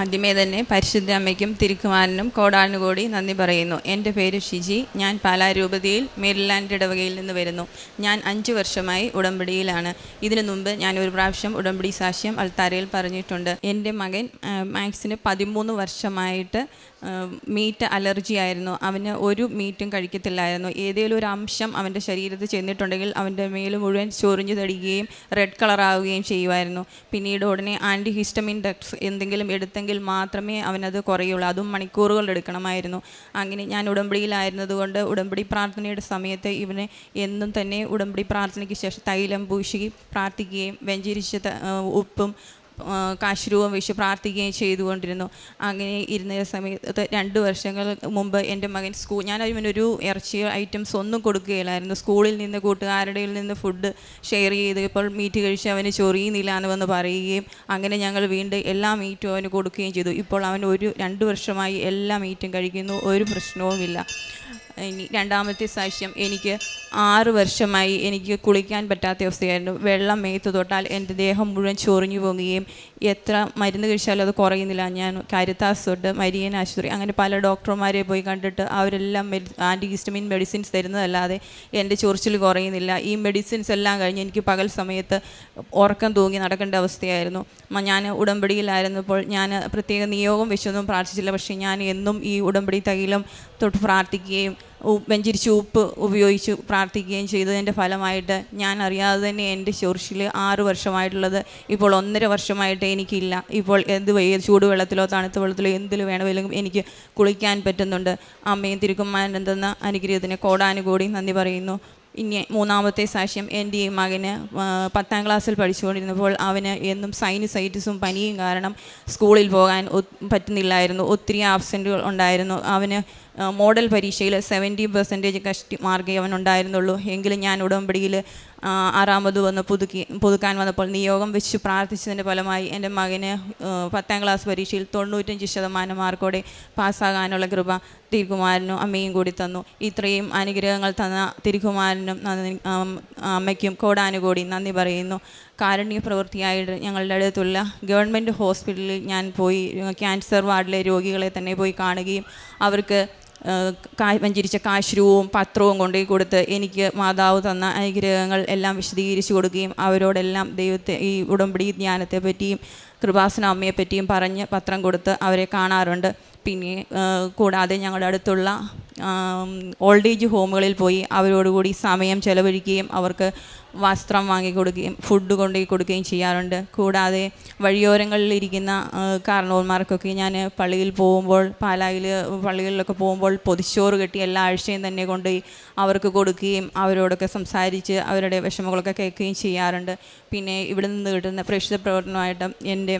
ആദ്യമേ തന്നെ പരിശുദ്ധ അമ്മയ്ക്കും തിരുക്കുമാരനും കോടാനുകോടി നന്ദി പറയുന്നു. എന്റെ പേര് ഷിജി. ഞാൻ പാലാരൂപതയിൽ മേരിലാൻഡ് ഇടവകയിൽ നിന്ന് വരുന്നു. ഞാൻ അഞ്ച് വർഷമായി ഉടമ്പടിയിലാണ്. ഇതിനു മുമ്പ് ഞാൻ ഒരു പ്രാവശ്യം ഉടമ്പടി സാക്ഷ്യം അൾത്താരയിൽ പറഞ്ഞിട്ടുണ്ട്. എന്റെ മകൻ മാക്സിന് പതിമൂന്ന് വർഷമായിട്ട് മീറ്റ് അലർജി ആയിരുന്നു. അവന് ഒരു മീറ്റും കഴിക്കത്തില്ലായിരുന്നു. ഏതെങ്കിലും ഒരു അംശം അവന്റെ ശരീരത്തിൽ ചെന്നിട്ടുണ്ടെങ്കിൽ അവന്റെ മേൽ മുഴുവൻ ചൊറിഞ്ഞു തടിക്കുകയും റെഡ് കളറാവുകയും ചെയ്യുമായിരുന്നു. പിന്നീട് ഉടനെ ആന്റി ഹിസ്റ്റമിൻ ഡ്രഗ്സ് എന്തെങ്കിലും എടുത്തെങ്കിൽ മാത്രമേ അവനത് കുറയുള്ളൂ. അതും മണിക്കൂറുകൾ എടുക്കണമായിരുന്നു. അങ്ങനെ ഞാൻ ഉടമ്പടിയിലായിരുന്നതുകൊണ്ട് ഉടമ്പടി പ്രാർത്ഥനയുടെ സമയത്ത് ഇവനെ എന്നും തന്നെ ഉടമ്പടി പ്രാർത്ഥനയ്ക്ക് ശേഷം തൈലം പൂശി പ്രാർത്ഥിക്കുകയും വെഞ്ചരിച്ച ഉപ്പും കാശുരൂപം വെച്ച് പ്രാർത്ഥിക്കുകയും ചെയ്തുകൊണ്ടിരുന്നു. അങ്ങനെ ഇരുന്ന സമയത്ത് രണ്ട് വർഷങ്ങൾ മുമ്പ് എന്റെ മകൻ സ്കൂൾ ഞാൻ ഇവനൊരു ഇറച്ചി ഐറ്റംസ് ഒന്നും കൊടുക്കുകയില്ലായിരുന്നു. സ്കൂളിൽ നിന്ന് കൂട്ടുകാരുടെ നിന്ന് ഫുഡ് ഷെയർ ചെയ്ത് ഇപ്പോൾ മീറ്റ് കഴിച്ച് അവന് ചൊറിയുന്നില്ല എന്ന് വന്ന് പറയുകയും അങ്ങനെ ഞങ്ങൾ വീണ്ടും എല്ലാ മീറ്റും അവന് കൊടുക്കുകയും ചെയ്തു. ഇപ്പോൾ അവൻ ഒരു രണ്ട് വർഷമായി എല്ലാ മീറ്റും കഴിക്കുന്നു ഒരു പ്രശ്നവുമില്ല. ഇനി രണ്ടാമത്തെ സാക്ഷ്യം എനിക്ക് ആറ് വർഷമായി എനിക്ക് കുളിക്കാൻ പറ്റാത്ത അവസ്ഥയായിരുന്നു. വെള്ളം മേത്ത് തൊട്ടാൽ എന്റെ ദേഹം മുഴുവൻ ചൊറിഞ്ഞു പോകുകയും എത്ര മരുന്ന് കഴിച്ചാലും അത് കുറയുന്നില്ല. ഞാൻ കാരിത്താസ് തൊട്ട് മരിയൻ ആശുപത്രി അങ്ങനെ പല ഡോക്ടർമാരെ പോയി കണ്ടിട്ട് അവരെല്ലാം മെഡി ആന്റി ഹിസ്റ്റമിൻ മെഡിസിൻസ് തരുന്നതല്ലാതെ എന്റെ ചൊറിച്ചിൽ കുറയുന്നില്ല. ഈ മെഡിസിൻസ് എല്ലാം കഴിഞ്ഞ് എനിക്ക് പകൽ സമയത്ത് ഉറക്കം തൂങ്ങി നടക്കേണ്ട അവസ്ഥയായിരുന്നു. ഞാൻ ഉടമ്പടിയിലായിരുന്നപ്പോൾ ഞാൻ പ്രത്യേക നിയോഗം വെച്ചൊന്നും പ്രാർത്ഥിച്ചില്ല. പക്ഷേ ഞാൻ എന്നും ഈ ഉടമ്പടി തൈലം തൊട്ട് പ്രാർത്ഥിക്കുകയും വെഞ്ചരിച്ച് ഉപ്പ് ഉപയോഗിച്ച് പ്രാർത്ഥിക്കുകയും ചെയ്തതിന്റെ ഫലമായിട്ട് ഞാൻ അറിയാതെ തന്നെ എന്റെ ചൊറിച്ചിൽ ആറ് വർഷമായിട്ടുള്ളത് ഇപ്പോൾ ഒന്നര വർഷമായിട്ട് എനിക്കില്ല. ഇപ്പോൾ എന്ത് ചൂട് വെള്ളത്തിലോ തണുത്ത വെള്ളത്തിലോ എന്തിൽ വേണമെങ്കിലും എനിക്ക് കുളിക്കാൻ പറ്റുന്നുണ്ട്. അമ്മയും തിരുക്കുമാരൻ തന്ന അനുഗ്രഹത്തിന് കോടാനുകൂടി നന്ദി പറയുന്നു. ഇനി മൂന്നാമത്തെ സാക്ഷ്യം എന്റെ ഈ മകന് പത്താം ക്ലാസ്സിൽ പഠിച്ചുകൊണ്ടിരുന്നപ്പോൾ അവന് എന്നും സൈനസൈറ്റിസും പനിയും കാരണം സ്കൂളിൽ പോകാൻ പറ്റുന്നില്ലായിരുന്നു. ഒത്തിരി ആബ്സെന്റുകൾ ഉണ്ടായിരുന്നു. അവന് മോഡൽ പരീക്ഷയിൽ സെവന്റി പെർസെന്റേജ് കഷ്ടി മാർക്കേ അവൻ ഉണ്ടായിരുന്നുള്ളൂ. എങ്കിലും ഞാൻ ഉടമ്പടിയിൽ ആറാമത് വന്ന് പുതുക്കി പുതുക്കാൻ വന്നപ്പോൾ നിയോഗം വെച്ച് പ്രാർത്ഥിച്ചതിന്റെ ഫലമായി എന്റെ മകന് പത്താം ക്ലാസ് പരീക്ഷയിൽ തൊണ്ണൂറ്റഞ്ച് ശതമാനം മാർക്കോടെ പാസ്സാകാനുള്ള കൃപ തിരുകുമാരനും അമ്മയും കൂടി തന്നു. ഇത്രയും അനുഗ്രഹങ്ങൾ തന്ന തിരുകുമാരനും അമ്മയ്ക്കും കോടാനുകൂടി നന്ദി പറയുന്നു. കാരുണ്യ പ്രവൃത്തിയായിട്ട് ഞങ്ങളുടെ അടുത്തുള്ള ഗവൺമെന്റ് ഹോസ്പിറ്റലിൽ ഞാൻ പോയി ക്യാൻസർ വാർഡിലെ രോഗികളെ തന്നെ പോയി കാണുകയും അവർക്ക് വഞ്ചിരിച്ച കാശ്രൂവും പത്രവും കൊണ്ടുപോയി കൊടുത്ത് എനിക്ക് മാതാവ് തന്ന അനുഗ്രഹങ്ങൾ എല്ലാം വിശദീകരിച്ചു കൊടുക്കുകയും അവരോടെല്ലാം ദൈവത്തെ ഈ ഉടമ്പടി ജ്ഞാനത്തെ പറ്റിയും കൃപാസന അമ്മയെ പറ്റിയും പറഞ്ഞ് പത്രം കൊടുത്ത് അവരെ കാണാറുണ്ട്. പിന്നെ കൂടാതെ ഞങ്ങളുടെ അടുത്തുള്ള ഓൾഡ് ഏജ് ഹോമുകളിൽ പോയി അവരോടുകൂടി സമയം ചെലവഴിക്കുകയും അവർക്ക് വസ്ത്രം വാങ്ങിക്കൊടുക്കുകയും ഫുഡ് കൊണ്ടുപോയി കൊടുക്കുകയും ചെയ്യാറുണ്ട്. കൂടാതെ വഴിയോരങ്ങളിൽ ഇരിക്കുന്ന കാരണവന്മാർക്കൊക്കെ ഞാൻ പള്ളിയിൽ പോകുമ്പോൾ പാലായിൽ പള്ളികളിലൊക്കെ പോകുമ്പോൾ പൊതിച്ചോറ് കെട്ടി എല്ലാ ആഴ്ചയും തന്നെ കൊണ്ടുപോയി അവർക്ക് കൊടുക്കുകയും അവരോടൊക്കെ സംസാരിച്ച് അവരുടെ വിഷമങ്ങളൊക്കെ കേൾക്കുകയും ചെയ്യാറുണ്ട്. പിന്നെ ഇവിടെ നിന്ന് കിട്ടുന്ന പ്രേക്ഷിത പ്രവർത്തനമായിട്ട് എന്റെ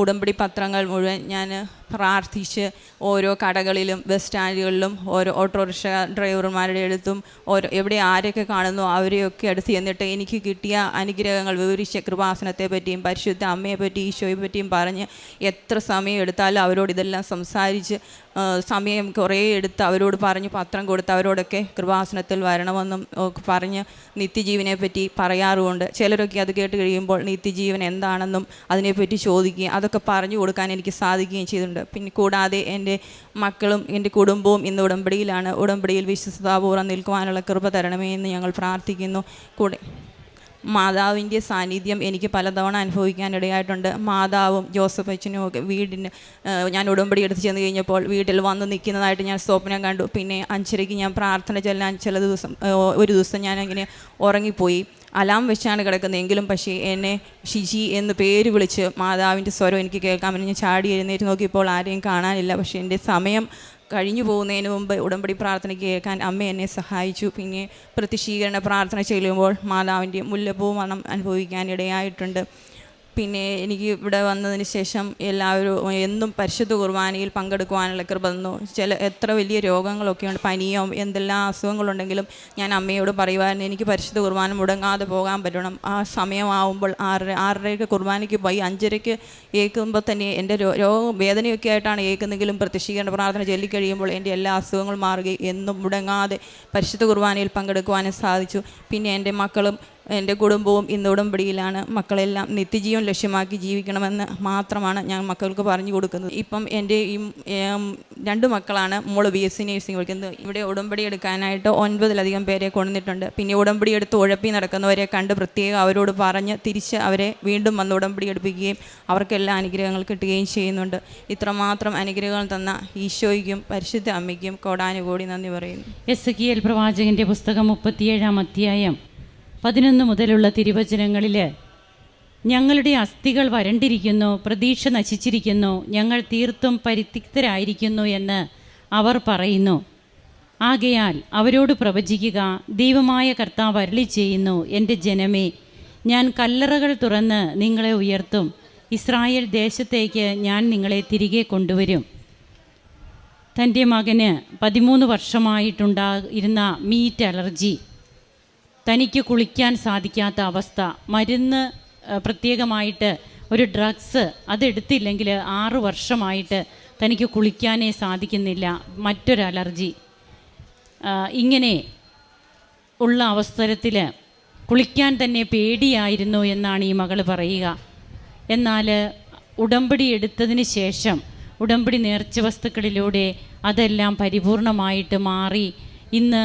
ഉടമ്പടി പത്രങ്ങൾ മുഴുവൻ ഞാൻ പ്രാർത്ഥിച്ച് ഓരോ കടകളിലും ബസ് സ്റ്റാൻഡുകളിലും ഓരോ ഓട്ടോറിക്ഷ ഡ്രൈവർമാരുടെ അടുത്തും ഓരോ എവിടെ ആരൊക്കെ കാണുന്നു അവരെയൊക്കെ അടുത്ത് ചെന്നിട്ട് എനിക്ക് കിട്ടിയ അനുഗ്രഹങ്ങൾ വിവരിച്ച കൃപാസനത്തെ പറ്റിയും പരിശുദ്ധ അമ്മയെ പറ്റി ഈശോയെ പറ്റിയും പറഞ്ഞ് എത്ര സമയം എടുത്താലും അവരോട് ഇതെല്ലാം സംസാരിച്ച് സമയം കുറേ എടുത്ത് അവരോട് പറഞ്ഞ് പത്രം കൊടുത്ത് അവരോടൊക്കെ കൃപാസനത്തിൽ വരണമെന്നും പറഞ്ഞ് നിത്യജീവനെ പറ്റി പറയാറുമുണ്ട്. ചിലരൊക്കെ അത് കേട്ട് കഴിയുമ്പോൾ നിത്യജീവൻ എന്താണെന്നും അതിനെപ്പറ്റി ചോദിക്കുകയും അതൊക്കെ പറഞ്ഞു കൊടുക്കാൻ എനിക്ക് സാധിക്കുകയും ചെയ്തിട്ടുണ്ട്. പിന്നെ കൂടാതെ എന്റെ മക്കളും എന്റെ കുടുംബവും ഇന്ന് ഉടമ്പടിയിലാണ്. ഉടമ്പടിയിൽ വിശ്വസതാപൂർവം നിൽക്കുവാനുള്ള കൃപ തരണമേ എന്ന് ഞങ്ങൾ പ്രാർത്ഥിക്കുന്നു. കൂടെ മാതാവിന്റെ സാന്നിധ്യം എനിക്ക് പലതവണ അനുഭവിക്കാനിടയായിട്ടുണ്ട് മാതാവും ജോസഫ് അച്ഛനും ഒക്കെ വീടിന് ഞാൻ ഉടമ്പടി എടുത്ത് ചെന്ന് കഴിഞ്ഞപ്പോൾ വീട്ടിൽ വന്ന് നിൽക്കുന്നതായിട്ട് ഞാൻ സ്വപ്നം കണ്ടു. പിന്നെ അഞ്ചരയ്ക്ക് ഞാൻ പ്രാർത്ഥന ചെല്ലാൻ ചില ദിവസം ഒരു ദിവസം ഞാൻ അങ്ങനെ ഉറങ്ങിപ്പോയി. അലാം വെച്ചാണ് കിടക്കുന്നത്. എങ്കിലും പക്ഷേ എന്നെ ഷിജി എന്ന് പേര് വിളിച്ച് മാതാവിന്റെ സ്വരം എനിക്ക് കേൾക്കാൻ ഞാൻ ചാടി എഴുന്നേറ്റ് നോക്കിയപ്പോൾ ആരെയും കാണാനില്ല. പക്ഷേ എന്റെ സമയം കഴിഞ്ഞു പോകുന്നതിന് മുമ്പ് ഉടമ്പടി പ്രാർത്ഥന കേൾക്കാൻ അമ്മ എന്നെ സഹായിച്ചു. പിന്നെ പ്രത്യക്ഷീകരണ പ്രാർത്ഥന ചെല്ലുമ്പോൾ മാതാവിന്റെ മുല്ലപ്പൂ മണം അനുഭവിക്കാൻ ഇടയായിട്ടുണ്ട്. പിന്നെ എനിക്ക് ഇവിടെ വന്നതിന് ശേഷം എല്ലാവരും എന്നും പരിശുദ്ധ കുർബാനയിൽ പങ്കെടുക്കുവാനുള്ള കൃപ തന്നു. ചില എത്ര വലിയ രോഗങ്ങളൊക്കെ ഉണ്ട് പനിയോ എന്തെല്ലാം അസുഖങ്ങളുണ്ടെങ്കിലും ഞാൻ അമ്മയോട് പറയുമായിരുന്നു എനിക്ക് പരിശുദ്ധ കുർബാന മുടങ്ങാതെ പോകാൻ പറ്റണം. ആ സമയമാവുമ്പോൾ ആറര ആറരയ്ക്ക് കുർബാനയ്ക്ക് പോയി അഞ്ചരയ്ക്ക് ഏൽക്കുമ്പോൾ തന്നെ എന്റെ രോഗം വേദനയൊക്കെ ആയിട്ടാണ് ഏൽക്കുന്നെങ്കിലും പ്രത്യക്ഷീകരണ പ്രാർത്ഥന ചൊല്ലിക്കഴിയുമ്പോൾ എന്റെ എല്ലാ അസുഖങ്ങളും മാറുകയും എന്നും മുടങ്ങാതെ പരിശുദ്ധ കുർബാനയിൽ പങ്കെടുക്കുവാനും സാധിച്ചു. പിന്നെ എന്റെ മക്കളും എന്റെ കുടുംബവും ഇന്ന് ഉടമ്പടിയിലാണ് മക്കളെല്ലാം നിത്യജീവൻ ലക്ഷ്യമാക്കി ജീവിക്കണമെന്ന് മാത്രമാണ് ഞാൻ മക്കൾക്ക് പറഞ്ഞു കൊടുക്കുന്നത്. ഇപ്പം എന്റെ ഈ രണ്ട് മക്കളാണ് മോൾ ബി എസ് സി നേഴ്സിംഗ് പഠിക്കുന്നത്. ഇവിടെ ഉടമ്പടി എടുക്കാനായിട്ട് ഒൻപതിലധികം പേരെ കൊണ്ടുവന്നിട്ടുണ്ട്. പിന്നെ ഉടമ്പടി എടുത്ത് ഉഴപ്പി നടക്കുന്നവരെ കണ്ട് പ്രത്യേകം അവരോട് പറഞ്ഞ് തിരിച്ച് അവരെ വീണ്ടും വന്ന് ഉടമ്പടി എടുപ്പിക്കുകയും അവർക്കെല്ലാം അനുഗ്രഹങ്ങൾ കിട്ടുകയും ചെയ്യുന്നുണ്ട്. ഇത്രമാത്രം അനുഗ്രഹങ്ങൾ തന്ന ഈശോയ്ക്കും പരിശുദ്ധ അമ്മയ്ക്കും കോടാനുകോടി നന്ദി പറയുന്നു. എസ് പ്രവാചകന്റെ പുസ്തകം മുപ്പത്തിയേഴാം അധ്യായം. പതിനൊന്ന് മുതലുള്ള തിരുവചനങ്ങളിൽ ഞങ്ങളുടെ അസ്ഥികൾ വരണ്ടിരിക്കുന്നു പ്രതീക്ഷ നശിച്ചിരിക്കുന്നു ഞങ്ങൾ തീർത്തും പരിത്യക്തരായിരിക്കുന്നു എന്ന് അവർ പറയുന്നു. ആകയാൽ അവരോട് പ്രവചിക്കുക ദൈവമായ കർത്താവ് അരളി ചെയ്യുന്നു എന്റെ ജനമേ ഞാൻ കല്ലറകൾ തുറന്ന് നിങ്ങളെ ഉയർത്തും ഇസ്രായേൽ ദേശത്തേക്ക് ഞാൻ നിങ്ങളെ തിരികെ കൊണ്ടുവരും. തന്റെ മകന് പതിമൂന്ന് വർഷമായിട്ടുണ്ടാ ഇരുന്ന മീറ്റ് അലർജി. തനിക്ക് കുളിക്കാൻ സാധിക്കാത്ത അവസ്ഥ. മരുന്ന് പ്രത്യേകമായിട്ട് ഒരു ഡ്രഗ്സ് അതെടുത്തില്ലെങ്കിൽ ആറ് വർഷമായിട്ട് തനിക്ക് കുളിക്കാനേ സാധിക്കുന്നില്ല. മറ്റൊരു അലർജി. ഇങ്ങനെ ഉള്ള അവസരത്തിൽ കുളിക്കാൻ തന്നെ പേടിയായിരുന്നു എന്നാണ് ഈ മകൾ പറയുക. എന്നാൽ ഉടമ്പടി എടുത്തതിന് ശേഷം ഉടമ്പടി നേർച്ച വസ്തുക്കളിലൂടെ അതെല്ലാം പരിപൂർണമായിട്ട് മാറി ഇന്ന്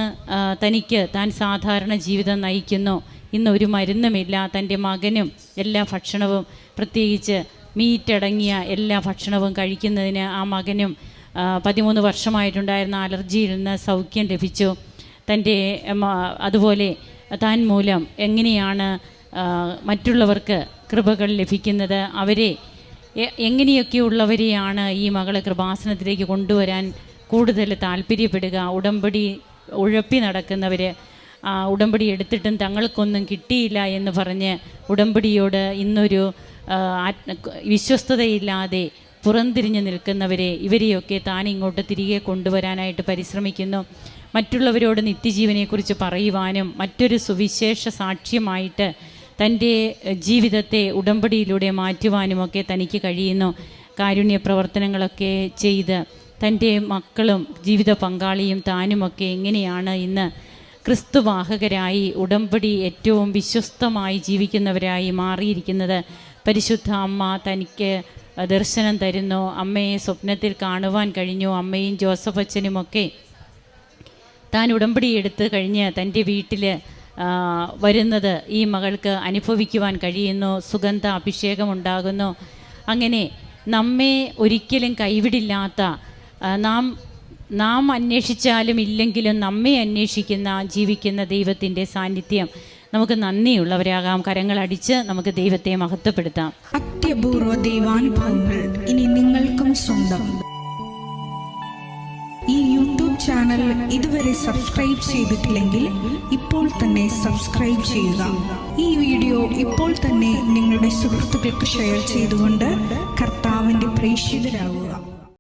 തനിക്ക് താൻ സാധാരണ ജീവിതം നയിക്കുന്നു ഇന്ന് ഒരു മരുന്നുമില്ല. തന്റെ മകനും എല്ലാ ഭക്ഷണവും പ്രത്യേകിച്ച് മീറ്റടങ്ങിയ എല്ലാ ഭക്ഷണവും കഴിക്കുന്നതിന് ആ മകനും പതിമൂന്ന് വർഷമായിട്ടുണ്ടായിരുന്ന അലർജിയിൽ നിന്ന് സൗഖ്യം ലഭിച്ചു. തന്റെ അതുപോലെ താൻ മൂലം എങ്ങനെയാണ് മറ്റുള്ളവർക്ക് കൃപകൾ ലഭിക്കുന്നത് അവരെ എങ്ങനെയൊക്കെയുള്ളവരെയാണ് ഈ മകളെ കൃപാസനത്തിലേക്ക് കൊണ്ടുവരാൻ കൂടുതൽ താല്പര്യപ്പെടുക ഉടമ്പടി ഉഴപ്പി നടക്കുന്നവർ ഉടമ്പടി എടുത്തിട്ടും തങ്ങൾക്കൊന്നും കിട്ടിയില്ല എന്ന് പറഞ്ഞ് ഉടമ്പടിയോട് ഇന്നൊരു വിശ്വസ്തതയില്ലാതെ പുറംതിരിഞ്ഞ് നിൽക്കുന്നവരെ ഇവരെയൊക്കെ താൻ ഇങ്ങോട്ട് തിരികെ കൊണ്ടുവരാനായിട്ട് പരിശ്രമിക്കുന്നു. മറ്റുള്ളവരോട് നിത്യജീവനെക്കുറിച്ച് പറയുവാനും മറ്റൊരു സുവിശേഷ സാക്ഷ്യമായിട്ട് തന്റെ ജീവിതത്തെ ഉടമ്പടിയിലൂടെ മാറ്റുവാനുമൊക്കെ തനിക്ക് കഴിയുന്നു. കാരുണ്യ പ്രവർത്തനങ്ങളൊക്കെ ചെയ്ത് തന്റെ മക്കളും ജീവിത പങ്കാളിയും താനുമൊക്കെ എങ്ങനെയാണ് ഇന്ന് ക്രിസ്തുവാഹകരായി ഉടമ്പടി ഏറ്റവും വിശ്വസ്തമായി ജീവിക്കുന്നവരായി മാറിയിരിക്കുന്നത്? പരിശുദ്ധ അമ്മ തനിക്ക് ദർശനം തരുന്നു. അമ്മയെ സ്വപ്നത്തിൽ കാണുവാൻ കഴിഞ്ഞു. അമ്മയും ജോസഫ് അച്ഛനുമൊക്കെ താൻ ഉടമ്പടി എടുത്ത് കഴിഞ്ഞ് തന്റെ വീട്ടിൽ വരുന്നത് ഈ മകൾക്ക് അനുഭവിക്കുവാൻ കഴിയുന്നു. സുഗന്ധ അഭിഷേകം ഉണ്ടാകുന്നു അങ്ങനെ നമ്മെ ഒരിക്കലും കൈവിടില്ലാത്ത നാം നാം അന്വേഷിച്ചാലും ഇല്ലെങ്കിലും നമ്മെ അന്വേഷിക്കുന്ന ജീവിക്കുന്ന ദൈവത്തിന്റെ സാന്നിധ്യം നമുക്ക് നന്ദിയുള്ളവരാകാം. കരങ്ങളടിച്ച് നമുക്ക് ദൈവത്തെ മഹത്വപ്പെടുത്താം. അത്യപൂർവ ദൈവാനുഭവങ്ങൾ ഇനി നിങ്ങൾക്കും സ്വന്തം. ഈ യൂട്യൂബ് ചാനൽ ഇതുവരെ സബ്സ്ക്രൈബ് ചെയ്തിട്ടില്ലെങ്കിൽ ഇപ്പോൾ തന്നെ സബ്സ്ക്രൈബ് ചെയ്യുക. ഈ വീഡിയോ ഇപ്പോൾ തന്നെ നിങ്ങളുടെ സുഹൃത്തുക്കൾക്ക് ഷെയർ ചെയ്തുകൊണ്ട് കർത്താവിന്റെ പ്രേക്ഷിതരാകുക.